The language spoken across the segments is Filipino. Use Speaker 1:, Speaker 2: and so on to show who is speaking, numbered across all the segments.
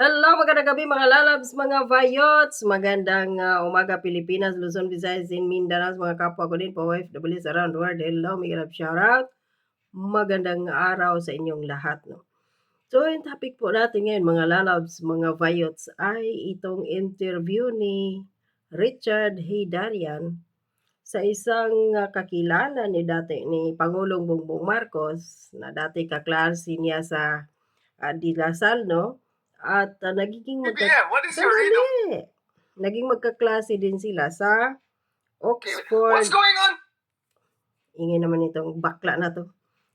Speaker 1: Hello, magandang gabi mga lalabs, mga vayots. Magandang ah, umaga Pilipinas, Luzon, Visayas, and Mindanao. Mga kapwa ko din po, OFWs around the world. Hello, Miguel Love shoutout. Magandang araw sa inyong lahat. No? So, yung topic po natin ngayon, mga lalabs, mga vayots, ay itong interview ni Richard Hidarian sa isang ah, kakilala ni dati ni Pangulong Bongbong Marcos na dati kaklase niya sa uh, Di Lasal, no? At ah, nagiging magka...
Speaker 2: What is your
Speaker 1: Sandali! Naging magkaklase din sila sa
Speaker 2: Okay,
Speaker 1: Oxford.
Speaker 2: What's going on?
Speaker 1: Ingay naman itong bakla na to.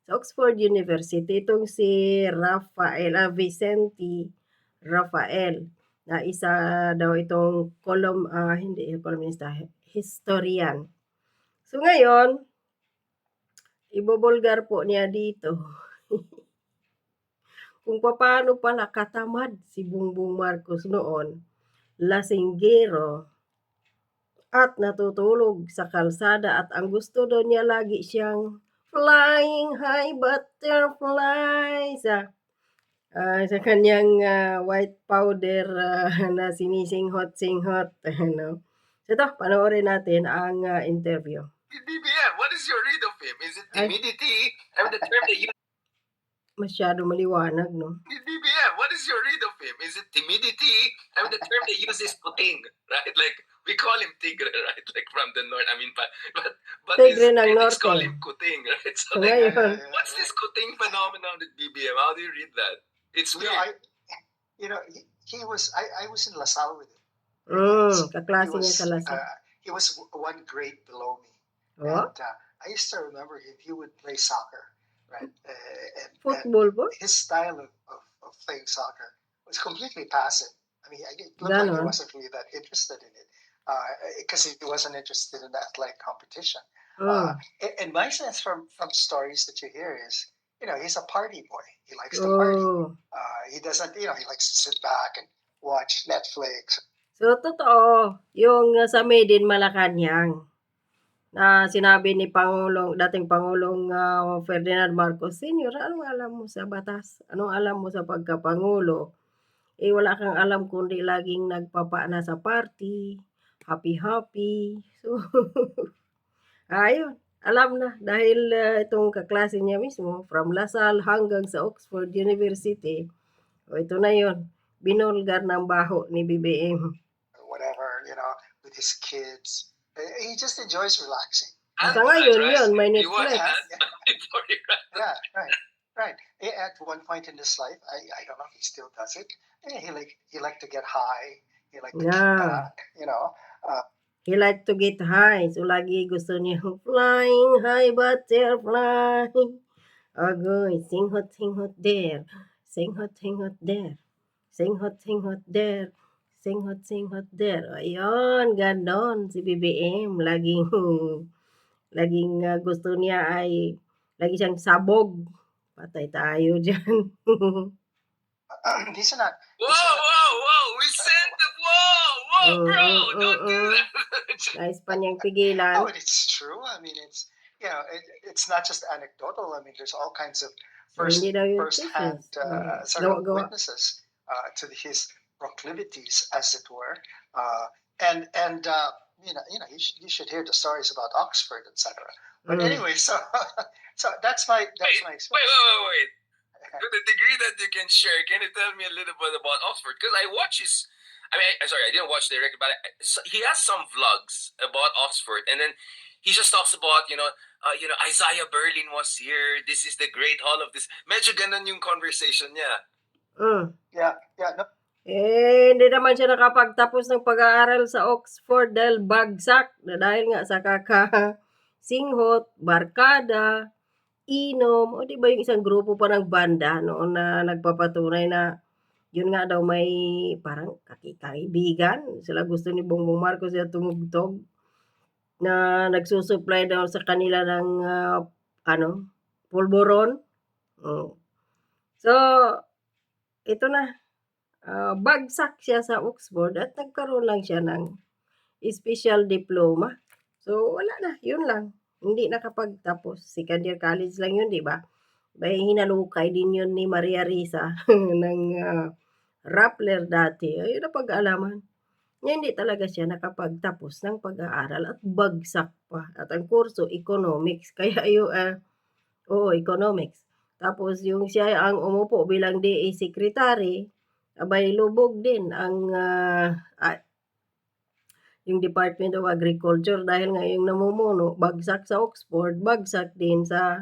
Speaker 1: Sa Oxford University, itong si Rafael, ah, Vicente Rafael, na isa daw itong column, ah, hindi, columnista, historian. So ngayon, ibobulgar po niya dito kung paano pala katamad si Bongbong Marcos noon, lasinggero, at natutulog sa kalsada at ang gusto daw niya lagi siyang flying high butterfly sa ah, sa kanyang ah, white powder ah, na sinisinghot singhot ano. So ito, panoorin natin ang ah, interview.
Speaker 2: BBM, what is your read of him? Is it timidity? I mean, the term they use.
Speaker 1: Masyado maliwanag, no?
Speaker 2: BBM, what is your read of him? Is it timidity? I mean, the term they use is puting, right? Like we call him tigre, right? Like from the north. I mean, but but but his
Speaker 1: Tigre ng
Speaker 2: critics
Speaker 1: norte.
Speaker 2: call him kuting, right?
Speaker 1: So
Speaker 2: So like,
Speaker 1: ngayon,
Speaker 2: what's this kuting phenomenon with BBM? How do you read that? It's
Speaker 3: You
Speaker 2: weird.
Speaker 3: know, I, you know, he, he was. I, I was in LaSalle with him.
Speaker 1: mm,
Speaker 3: He
Speaker 1: kaklase niya
Speaker 3: was.
Speaker 1: sa lasa.
Speaker 3: Uh, he was one grade below me,
Speaker 1: Oh,
Speaker 3: and uh, I used to remember him. He would play soccer, right? Uh, and, and
Speaker 1: football
Speaker 3: his style of, of, of playing soccer was completely passive. I mean, I- it looked like he wasn't really that interested in it because he wasn't interested in athletic competition.
Speaker 1: Mm.
Speaker 3: Uh, and, my sense from from stories that you hear is, you know, he's a party boy. He likes to party.
Speaker 1: Oh.
Speaker 3: Uh, he doesn't, you know, he likes to sit back and watch Netflix.
Speaker 1: So, totoo, yung uh, sa Made in Malacanang, na sinabi ni Pangulong, dating Pangulong ah, Ferdinand Marcos Sr., anong alam mo sa batas? Anong alam mo sa pagkapangulo? Eh, wala kang alam kundi laging nagpapana sa party, happy-happy. So, ayun, alam na. Dahil ah, itong kaklase niya mismo, from Lasal hanggang sa Oxford University, o ito na yon binulgar ng baho ni BBM.
Speaker 3: whatever, you know, with his kids. Uh, He just enjoys relaxing.
Speaker 1: Sa ngayon, yun, may
Speaker 2: You watch
Speaker 1: Netflix.
Speaker 2: that before you ran.
Speaker 3: Yeah, right, right. At one point in his life, I, I don't know if he still does it. eh, He like he liked to get high. He liked to,
Speaker 1: Yeah.
Speaker 3: uh, you know,
Speaker 1: He like to get high. So, lagi gusto niya flying high butterfly. Agoy, sing hot, sing hot there. Sing hot, sing hot there. Sing hot, sing hot there. Sing hot, sing hot there. Ayun, ganon si BBM. Laging, laging ah, gusto niya ay, lagi siyang sabog. Patay tayo dyan.
Speaker 3: are not.
Speaker 2: Whoa, whoa, whoa! We sent the whoa, whoa,
Speaker 1: Mm,
Speaker 2: bro!
Speaker 1: mm,
Speaker 2: Don't
Speaker 1: mm,
Speaker 2: do
Speaker 1: mm.
Speaker 2: that.
Speaker 1: Nais pa niyang
Speaker 3: Oh,
Speaker 1: pigilan.
Speaker 3: it's true. I mean, it's you know, it, it's not just anecdotal. I mean, there's all kinds of first first-hand
Speaker 1: thesis.
Speaker 3: uh,
Speaker 1: Mm.
Speaker 3: sort of witnesses uh, to his proclivities, as it were. Uh, and and uh, you know, you know, you should, you should hear the stories about Oxford, etc. But
Speaker 1: Mm.
Speaker 3: anyway, so so that's my that's my
Speaker 2: Wait,
Speaker 3: experience.
Speaker 2: wait, wait, wait. To the degree that you can share, can you tell me a little bit about Oxford? Because I watch his. I mean, I, sorry, I didn't watch the record, but I, so he has some vlogs about Oxford, and then he just talks about, you know, uh, you know, Isaiah Berlin was here. This is the great hall of this. Medyo ganun yung conversation niya.
Speaker 1: Mm.
Speaker 3: Yeah, yeah, no,
Speaker 1: Eh, hindi naman siya nakapagtapos ng pag-aaral sa Oxford dahil bagsak na dahil nga sa kaka singhot, barkada, inom, o di ba yung isang grupo pa ng banda noon na nagpapatunay na yun nga daw may parang kakikaibigan. Sila gusto ni Bongbong Marcos na tumugtog na nagsusupply daw sa kanila ng ah, ano, pulburon. Mm. So, ito na. Ah, bagsak siya sa Oxford at nagkaroon lang siya ng special diploma. So, wala na. Yun lang. Hindi nakapagtapos. Second college lang yun, di ba? May hinalukay din yun ni Maria Risa ng ah, Rappler dati, ayun na pag-alaman. Niya hindi talaga siya nakapagtapos ng pag-aaral at bagsak pa. At ang kurso, economics. Kaya yung, ah, oo, economics. Tapos yung siya ang umupo bilang DA secretary, abay lubog din ang ah, ah, yung Department of Agriculture dahil nga yung namumuno, bagsak sa Oxford, bagsak din sa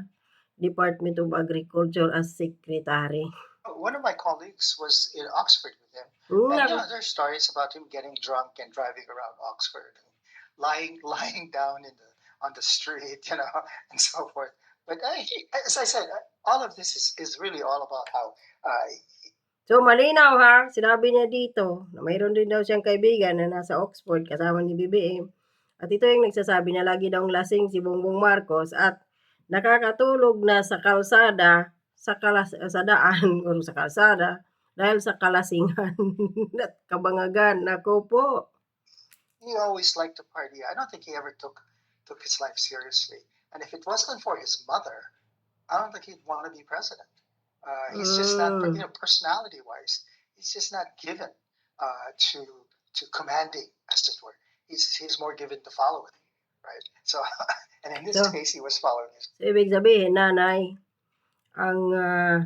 Speaker 1: Department of Agriculture as secretary.
Speaker 3: One of my colleagues was in Oxford with him.
Speaker 1: Hmm,
Speaker 3: And you know, there's stories about him getting drunk and driving around Oxford, and lying lying down in the on the street, you know, and so forth. But uh, he, as I said, uh, all of this is, is really all about how uh,
Speaker 1: So malinaw ha, sinabi niya dito na mayroon din daw siyang kaibigan na nasa Oxford kasama ni BBM. At ito yung nagsasabi na lagi daw lasing si Bongbong Marcos at nakakatulog na sa kalsada, sa, kalas, sa daan o sa kalsada dahil sa kalasingan at kabangagan. Nako po.
Speaker 3: he always liked to party. I don't think he ever took took his life seriously. And if it wasn't for his mother, I don't think he'd want to be president. Uh, he's just not,
Speaker 1: Mm.
Speaker 3: you know, personality wise, he's just not given uh, to to commanding, as it were. He's he's more given to following, right? So, and in this
Speaker 1: So-
Speaker 3: case, he was following his.
Speaker 1: So, ibig sabihin, nanay, ang ah,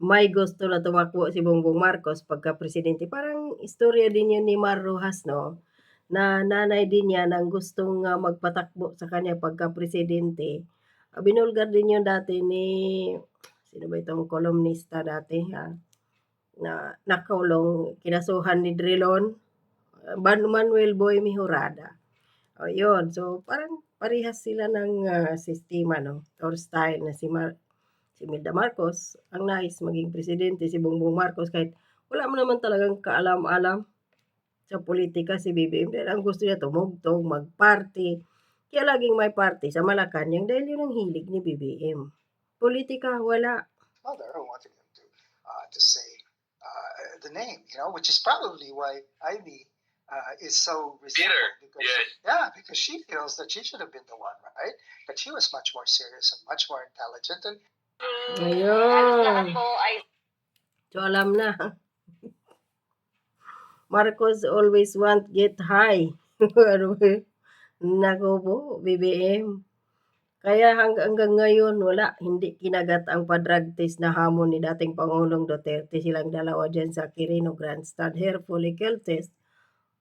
Speaker 1: may gusto na tumakbo si Bongbong Marcos pagka presidente. Parang istorya din yun ni Mar Rojas, no? Na nanay din niya nang gustong ah, magpatakbo sa kanya pagka presidente. Binulgar din yun dati ni, sino ba itong kolumnista dati, ha? Na nakulong, kinasuhan ni Drilon, ah, Manuel Boy Mihurada. O, yun. So, parang parehas sila ng ah, sistema, no? Or style na si Mar si Milda Marcos, ang nais maging presidente si Bongbong Marcos kahit wala mo naman talagang kaalam-alam sa politika si BBM dahil ang gusto niya tumugtog, mag-party. Kaya laging may party sa Malacanang dahil yun ang hilig ni BBM. Politika, wala.
Speaker 3: mother who wanted him to uh, to say uh, the name, you know, which is probably why Ivy uh, is so resentful
Speaker 2: Bitter,
Speaker 3: because
Speaker 2: yeah.
Speaker 3: yeah, because she feels that she should have been the one, right? But she was much more serious and much more intelligent, and
Speaker 1: Ayun. So, alam na. Marcos always want get high. ano ba? Nako po, BBM. Kaya hang, hanggang ngayon, wala, hindi kinagat ang padrag test na hamon ni dating Pangulong Duterte silang dalawa dyan sa Quirino Grandstand Hair Follicle Test.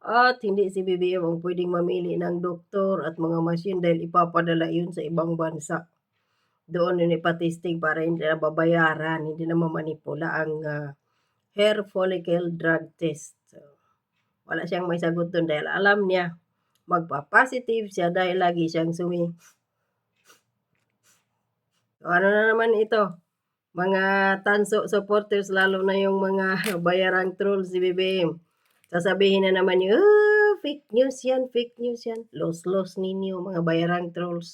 Speaker 1: At hindi si BBM ang pwedeng mamili ng doktor at mga machine dahil ipapadala yun sa ibang bansa. Doon yun ipatisting para hindi na babayaran, hindi na mamanipula ang ah, hair follicle drug test. So, wala siyang may sagot doon dahil alam niya magpa-positive siya dahil lagi siyang sumi. So, ano na naman ito? Mga tanso supporters, lalo na yung mga bayarang trolls si BBM. Sasabihin na naman yung, "Ah, fake news yan, fake news yan. Los-los ninyo, mga bayarang trolls.